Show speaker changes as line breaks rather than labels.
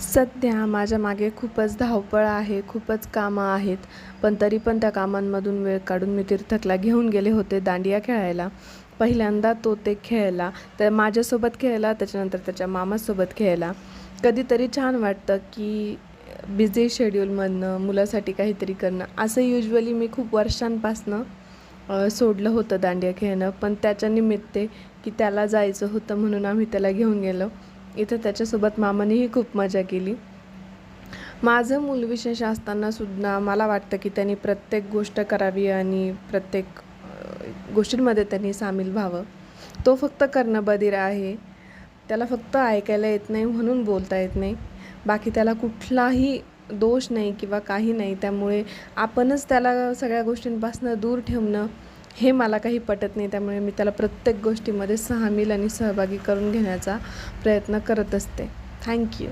सध्या माझ्या मागे खूपच धावपळ आहे खूपच कामं आहेत. पण तरी पण त्या कामांमधून वेळ काढून मी तीर्थकला घेऊन गेले होते दांडिया खेळायला. पहिल्यांदा तो ते खेळला तर माझ्यासोबत खेळला त्याच्यानंतर त्याच्या मामासोबत खेळला. कधीतरी छान वाटतं की बिझी शेड्यूलमधनं मुलासाठी काहीतरी करणं असं युजली मी खूप वर्षांपासनं सोडलं होतं दांडिया खेळणं. पण त्याच्या निमित्ते की त्याला जायचं होतं म्हणून आम्ही त्याला घेऊन गेलो. इथं त्याच्यासोबत मामानेही खूप मजा केली. माझं मूल विशेष असताना सुद्धा मला वाटतं की त्यांनी प्रत्येक गोष्ट करावी आणि प्रत्येक गोष्टींमध्ये त्यांनी सामील व्हावं. तो फक्त कर्णबधीर आहे. त्याला फक्त ऐकायला येत नाही म्हणून बोलता येत नाही. बाकी त्याला कुठलाही दोष नाही किंवा काही नाही. त्यामुळे आपणच त्याला सगळ्या गोष्टींपासून दूर ठेवणं हे मला काही पटत नाही त्यामुळे मी त्याला प्रत्येक गोष्टीमध्ये सामील आणि सहभागी करून घेण्याचा प्रयत्न करत असते. थँक्यू